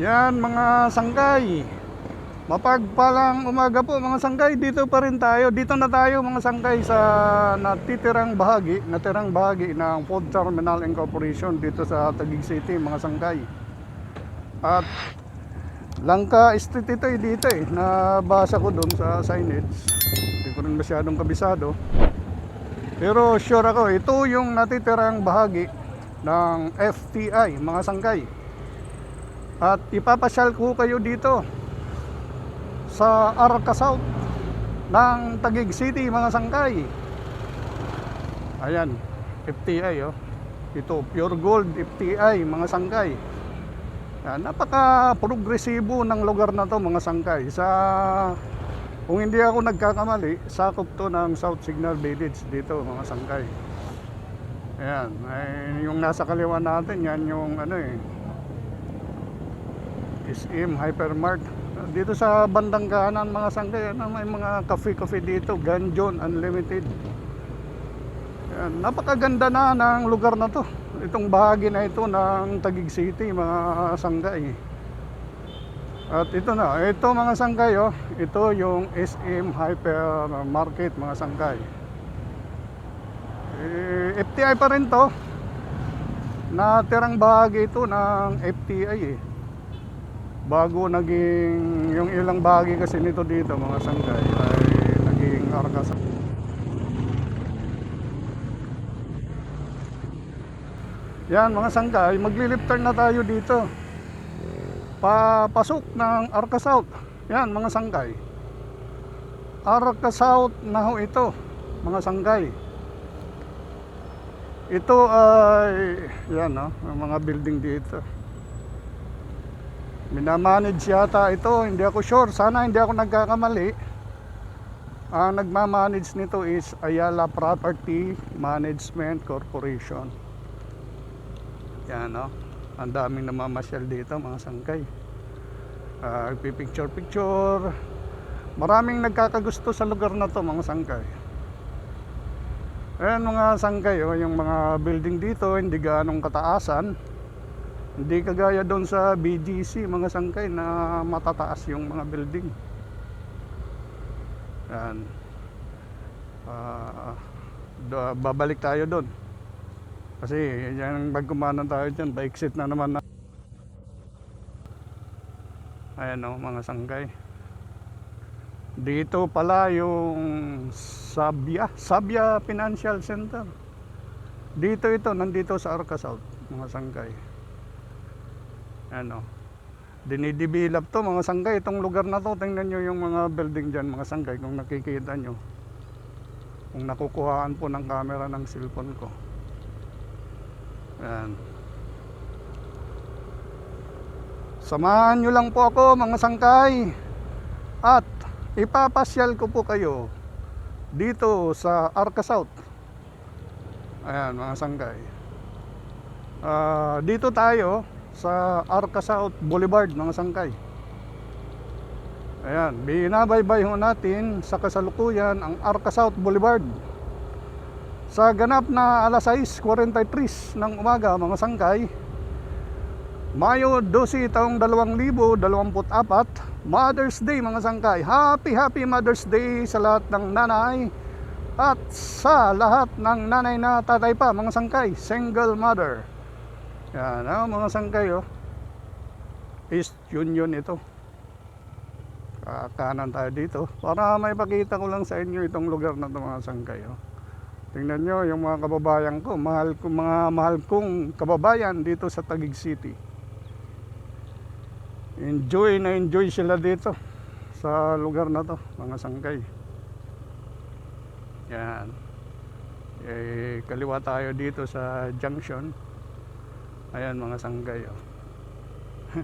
Yan mga sangkay. Mapagpalang umaga po mga sangkay. Dito pa rin tayo. Dito na tayo mga sangkay sa natitirang bahagi, natirang bahagi ng Food Terminal Incorporation dito sa Taguig City mga sangkay. At Langka Street ito eh, dito eh. Nabasa ko doon sa signage. Hindi ko rin masyadong kabisado. Pero sure ako, ito yung natitirang bahagi ng FTI, mga sangkay. At ipapasyal ko kayo dito sa Arca South ng Taguig City, mga sangkay. Ayan, FTI oh. Ito, Pure Gold FTI, mga sangkay. Yan, napaka-progresibo ng lugar na to mga sangkay. Sa kung hindi ako nagkakamali, sakop to ng South Signal Village dito mga sangkay. Ayan, ay, yung nasa kaliwa natin, yan yung ano eh, SM Hypermart. Dito sa bandang kanan mga sangkay, ano, may mga cafe-cafe dito, Ganjon Unlimited. Ayan, napakaganda na ng lugar na to. Itong bahagi na ito ng Taguig City, mga sangkay. At ito na, ito mga sangkay, oh, ito yung SM Hypermarket, mga sangkay. Eh, FTI pa rin to. Natirang bahagi ito ng FTI eh. Bago naging, yung ilang bahagi kasi nito dito, mga sangkay, ay naging Arcasa. Yan mga sangkay, maglilip turn na tayo dito. Papasok ng Arca South. Yan mga sangkay. Arca South na ho ito, mga sangkay. Ito ay, yan no, mga building dito. Minamanage yata ito, hindi ako sure. Sana hindi ako nagkakamali. Ang nagmamanage nito is Ayala Property Management Corporation. Yan no. Ang daming namamasyal dito mga sangkay. Ah, picture picture. Maraming nagkakagusto sa lugar na to mga sangkay. Ayan mga sangkay, oh, yung mga building dito hindi ganong kataasan. Hindi kagaya doon sa BGC mga sangkay na matataas yung mga building. Yan. Do- babalik tayo doon. Kasi yan pagkumanan tayo dyan, pa-exit na naman na. Ayan o, mga sangkay. Dito pala yung Sabia, Sabia Financial Center. Dito ito, nandito sa Arca South, mga sangkay. Ano, dinidevelop to mga sangkay. Itong lugar na to, tingnan nyo yung mga building dyan, mga sangkay, kung nakikita nyo. Kung nakukuhaan po ng camera ng cellphone ko. Yan. Samahan nyo lang po ako mga sangkay. At ipapasyal ko po kayo dito sa Arca South. Ayan mga sangkay. Ah, dito tayo sa Arca South Boulevard mga sangkay. Ayan, binabaybay ho natin sa kasalukuyan ang Arca South Boulevard. Sa ganap na alas 6.43 ng umaga mga sangkay, Mayo 12 taong 2024, Mother's Day mga sangkay. Happy happy Mother's Day sa lahat ng nanay at sa lahat ng nanay na tatay pa mga sangkay, single mother. Yan, ah, mga sangkay oh. East Union ito. Kanan tayo dito para may pakita ko lang sa inyo itong lugar na ito mga sangkay oh. Tingnan nyo yung mga kababayan ko, mahal ko mga mahal kong kababayan dito sa Taguig City. Enjoy na enjoy sila dito sa lugar na to, mga sangkay. Yan. Eh, kaliwa tayo dito sa junction. Ayan mga sangkay. Oh.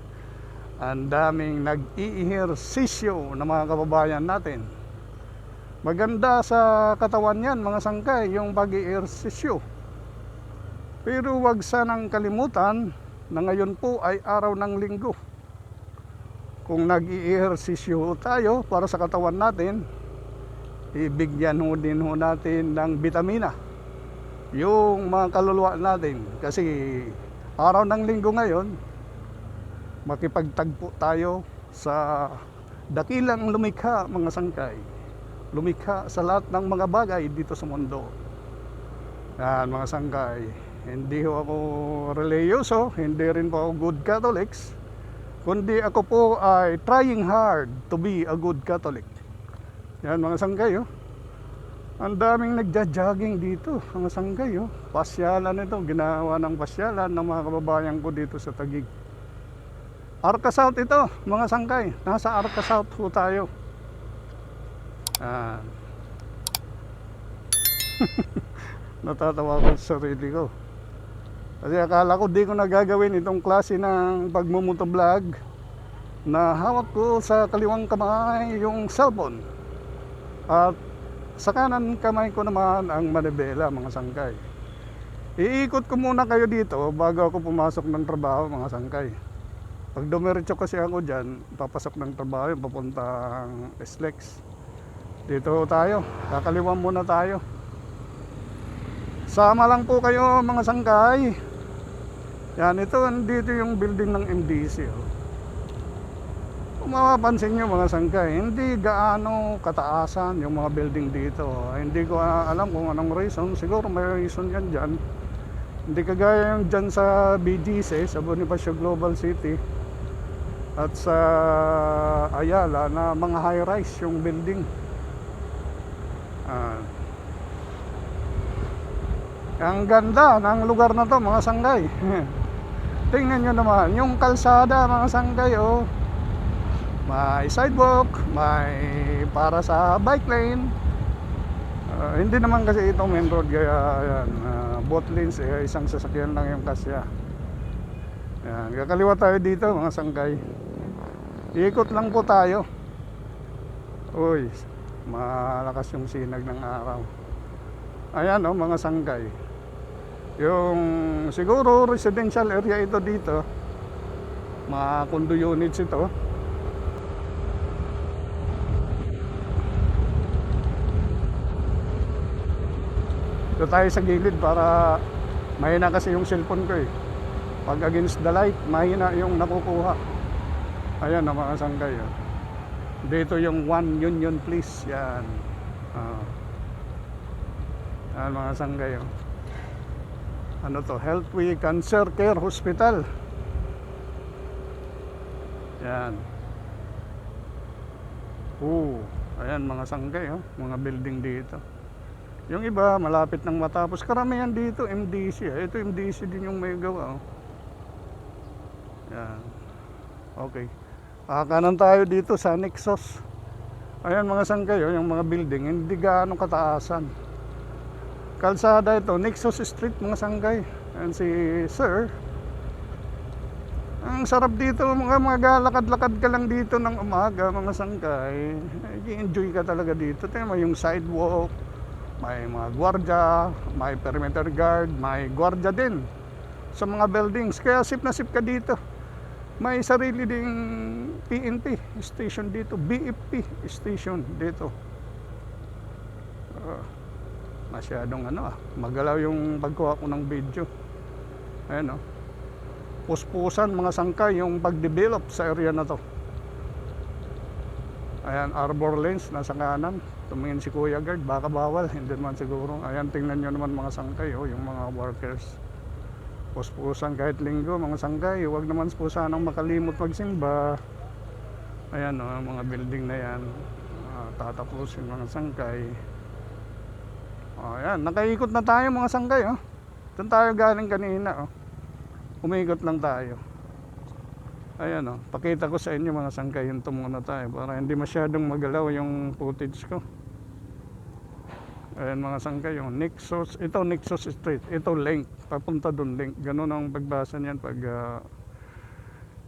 Ang daming nag-iihersisyo ng mga kababayan natin. Maganda sa katawan yan mga sangkay, yung pag-iihersisyo. Pero wag sanang kalimutan na ngayon po ay araw ng linggo. Kung nag-iihersisyo tayo para sa katawan natin, ibigyan ho din ho natin ng bitamina. Yung mga kaluluwa natin. Kasi araw ng linggo ngayon, makipagtagpo tayo sa dakilang lumikha mga sangkay. Lumikha sa lahat ng mga bagay dito sa mundo. Yan mga sangkay. Hindi ho ako religyoso, hindi rin po ako good Catholics. Kundi ako po ay trying hard to be a good Catholic. Yan mga sangkay oh. Ang daming nagja-jogging dito, mga sanggay oh. Pasyalan ito, ginawa ng pasyalan ng mga kababayan ko dito sa Tagig. Arca South ito, mga sangkay. Nasa Arca South po tayo. Ah. Natatawa ko sa sarili ko. Kasi akala ko di ko nagagawin itong klase ng pagmumotovlog na hawak ko sa kaliwang kamay yung cellphone. At sa kanan kamay ko naman ang manibela, mga sangkay. Iikot ko muna kayo dito bago ako pumasok ng trabaho, mga sangkay. Pag dumiretso kasi ako dyan, papasok ng trabaho, papuntang SLEX. Dito tayo, kakaliwan muna tayo. Sama lang po kayo mga sangkay. Yan, ito, dito yung building ng MDC. Oh. Kung mapapansin nyo mga sangkay, hindi gaano kataasan yung mga building dito. Hindi ko ah, alam kung anong reason. Siguro may reason yan dyan. Hindi kagaya yung dyan sa BGC, sa Bonifacio Global City. At sa Ayala na mga high-rise yung building. Ah. Ang ganda ng lugar na to mga sanggay. Tingnan nyo naman, yung kalsada mga sanggay oh. May sidewalk, may para sa bike lane. Ah, hindi naman kasi ito main road kaya yan, ah, both lanes eh, isang sasakyan lang yung kasya. Yan, kakaliwa tayo dito mga sanggay. Ikot lang po tayo. Uy, malakas yung sinag ng araw. Ayan oh, mga sanggay. Yung siguro residential area ito dito. Mga condo units ito. Ito tayo sa gilid para mahina kasi yung cellphone ko eh. Pag against the light, mahina yung nakukuha. Ayan ang mga sanggay. Oh. Dito yung one union please. Yan. Ah. Yan mga sanggay. Oh. Ano to? Healthway Cancer Care Hospital. Yan. Oo. Ayan mga sanggay. Oh. Mga building dito. Yung iba, malapit nang matapos. Karamihan dito, MDC. ah. Ito, MDC din yung may gawa. Oh. Yan. Okay. Kakanan tayo dito sa Nexus. Ayan mga sanggay, oh, yung mga building, hindi gaano kataasan. Kalsada ito, Nexus Street mga sanggay. Ayan si Sir. Ang sarap dito, mga mga galakad-lakad ka lang dito ng umaga, mga sanggay. I-enjoy ka talaga dito. Tingnan yung sidewalk, may mga gwardya, may perimeter guard, may gwardya din sa mga buildings. Kaya sip na sip ka dito. May sarili ding PNP station dito, BFP station dito. Ah, masyadong ano ah, magalaw yung pagkuha ko ng video. Ayan oh. Puspusan mga sangkay yung pag-develop sa area na to. Ayan, Arbor Lanes nasa kanan. Tumingin si Kuya Guard, baka bawal, hindi naman siguro. Ayan, tingnan nyo naman mga sangkay, oh, yung mga workers. Puspusan kahit linggo, mga sangkay. Huwag naman po sanang makalimot magsimba. Ayan, oh, mga building na yan. Uh, tatapusin mga sangkay. Oh, ayan, nakaikot na tayo mga sangkay, oh. Doon tayo galing kanina, oh. Umikot lang tayo. Ayan oh, pakita ko sa inyo mga sangkay, hinto muna tayo para hindi masyadong magalaw yung footage ko. Ayan mga sangkay, yung Nexus, ito Nexus Street, ito link, papunta doon link. Ganun ang pagbasa niyan pag, ah,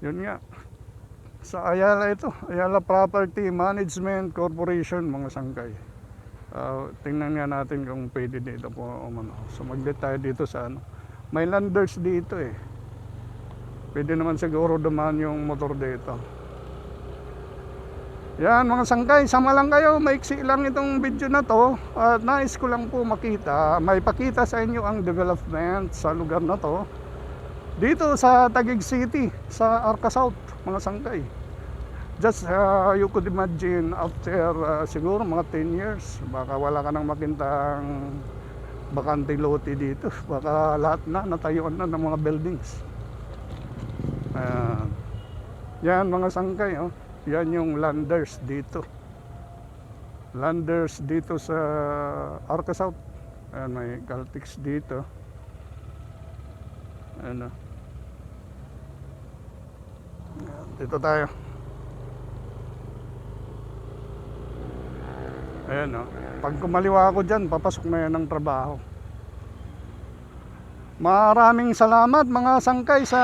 yun nga, sa Ayala ito, Ayala Property Management Corporation mga sangkay. Ah, tingnan nga natin kung pwede dito po umano. So maglit tayo dito sa ano. May landers dito eh. Pwede naman siguro dumaan yung motor dito. Yan mga sangkay, sama lang kayo, maiksi lang itong video na to at nais ko lang po makita, may pakita sa inyo ang development sa lugar na to dito sa Taguig City, sa Arca South. mga sangkay. Just uh, you could imagine after uh, siguro mga 10 years, baka wala ka nang makintang bakante lote dito. Baka lahat na natayuan na ng mga buildings. Ayan. yan mga sangkay, oh. yan yung landers dito. Landers dito sa Arca South. Ayan, may Caltex dito. Oh. Ayan, Dito tayo. Ayan o. Pag kumaliwa ako dyan, papasok na yan ng trabaho. Maraming salamat mga sangkay sa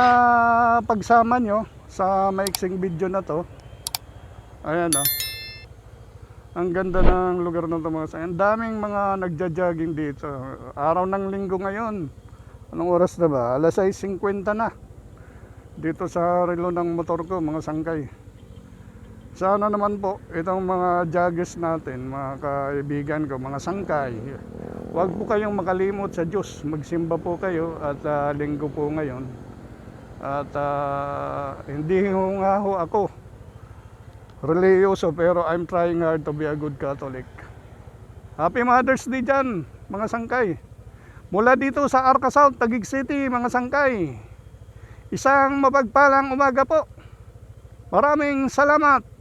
pagsama nyo sa maiksing video na to. Ayan o. Ang ganda ng lugar na to mga sangkay. Ang daming mga nagja-jogging dito. Araw ng linggo ngayon. Anong oras na ba? Alas 6.50 na. Dito sa relo ng motor ko mga sangkay. Sana naman po, itong mga joggers natin, mga kaibigan ko, mga sangkay, huwag po kayong makalimot sa Diyos. Magsimba po kayo at ah, linggo po ngayon. At ah, hindi ho nga ho ako religyoso pero I'm trying hard to be a good Catholic. Happy Mother's Day dyan, mga sangkay. Mula dito sa Arca South, Taguig City, mga sangkay. Isang mapagpalang umaga po. Maraming salamat.